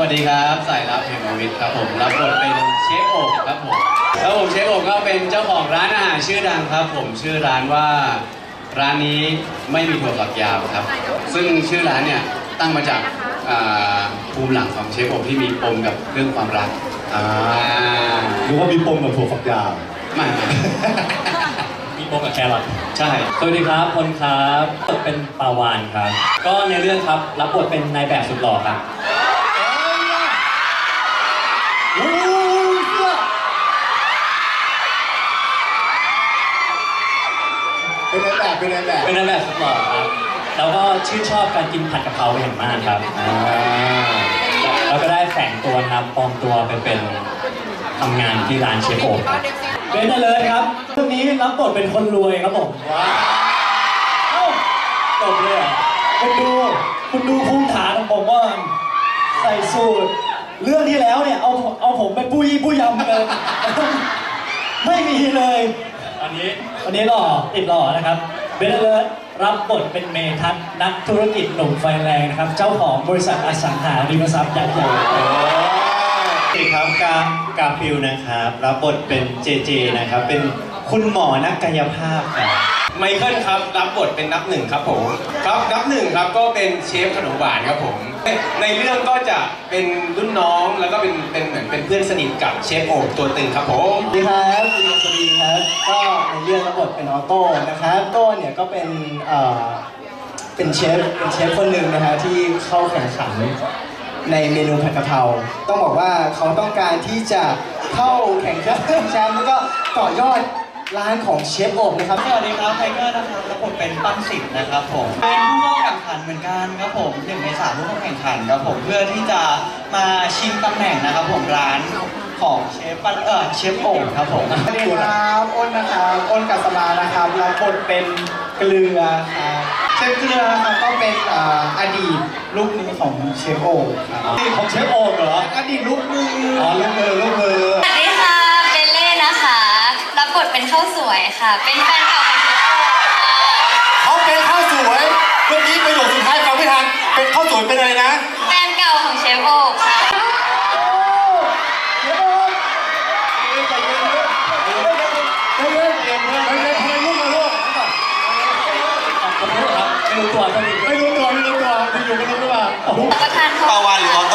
วัสดีครับสายลับเฮมวิทย์ครับผมรับบทเป็นเชฟโอบครับผมแล้วผมเชฟโอบก็เป็นเจ้าของร้านอาหารชื่อดังครับ ผมชื่อร้านว่า ร้านนี้ไม่มีถั่วฝักยาวครับ ซึ่งชื่อร้านเนี่ยตั้งมาจากอ่าภูมิหลังของเชฟโอบที่มีปมกับเรื่องความรักอ่าหรือว่ามีปมกับถั่วฝักยาวไม่ มีโปมกับแครอทใช่ สวัสดีครับพลครับบทเป็นปาวานครับ ก็ในเรื่องครับรับบทเป็นนายแบบสุดหล่อครับ เป็นนายแบบเป็นนายแบบเป็นนายแบบสุดหล่อครับแล้วก็ชื่นชอบการกินผัดกะเพราเป็นอย่างมากครับ อ่าแล้วก็ได้แฝงตัวนะครับปลอมตัวไปเป็นทำงานที่ร้านเชฟโอ๊ตครับเป็นได้เลยครับเรื่องนี้รับบทเป็นคนรวยครับผมว้าวเอ้าจบเลยเหรอคุณดู คุณดูภูมิฐานของผมว่าใส่สูทเรื่องที่แล้วเนี่ย เอาเอาผมไปปุ้ยปุ้ยยำเลยไม่มีเลย อันนี้อันนี้หล่อติดหล่อนะครับเบนเลิร์รับบทเป็นเมทัศน์นักธุรกิจหนุ่มไฟแรงนะครับ เจ้าของบริษัทอสังหาริมทรัพย์ยักษ์ใหญ่สวัสดีครับกากาฟิลนะครับ รับบทเป็นเจเจนะครับ เป็นคุณหมอนักกายภาพครับ ไมเคิลครับรับบทเป็นนับหนึ่งครับผมครับนับหนึ่งครับก็เป็นเชฟขนมหวานครับผม ในเรื่องก็จะเป็นรุ่นน้องแล้วก็เป็นเป็นเหมือนเป็นเพื่อนสนิทกับเชฟโอบตัวตึงครับผมสวัสดีครับคุณสวัสดีครับ ก็ในเรื่องรับบทเป็นออโต้นะครับโต้เนี่ยก็เป็นเอ่อเป็นเชฟเป็นเชฟคนหนึ่งนะฮะที่เข้าแข่งขันในเมนูผัดกะเพราต้องบอกว่าเขาต้องการที่จะเข้าแข่งขันแชมป์แล้วก็ต่อยอด ร้านของเชฟโอบนะครับ สวัสดีครับไทเกอร์นะครับแล้วผมเป็นปั้นสิทธิ์นะครับผม เป็นผู้เข้าแข่งขันเหมือนกันครับผมหนึ่งในสามผู้เข้าแข่งขันครับผมเพื่อที่จะมาชิงตำแหน่งนะครับผมร้านของเชฟปั้นเออเชฟโอ่งครับผมสวัสดีครับอ้นนะครับอ้นกัสมานะครับรับบทเป็นเกลือครับเชฟเกลือนะครับก็เป็นอ่าอดีตลูกมือของเชฟโอ่งครับของเชฟโอ๊ตเหรออดีตลูกมืออ๋อลูกมือลูกมือ เป็นข้าวสวยค่ะ เป็นแฟนเก่าของเชฟโอ๊ตค่ะเขาเป็นข้าวสวยเมื่อกี้ประโยคสุดท้ายฟังไม่ทันเป็นข้าวสวยเป็นอะไรนะแฟนเก่าของเชฟโอ๊ตค่ะไม่เล่นเกมเลยไม่เล่นทำไมลูกมาลูกขอโทษครับไม่รู้ตัวเท่านี้ไม่รู้ตัวไม่รู้ตัวอยู่ๆไม่รู้ตัวประธานโทษ ปาวานหรือออโต้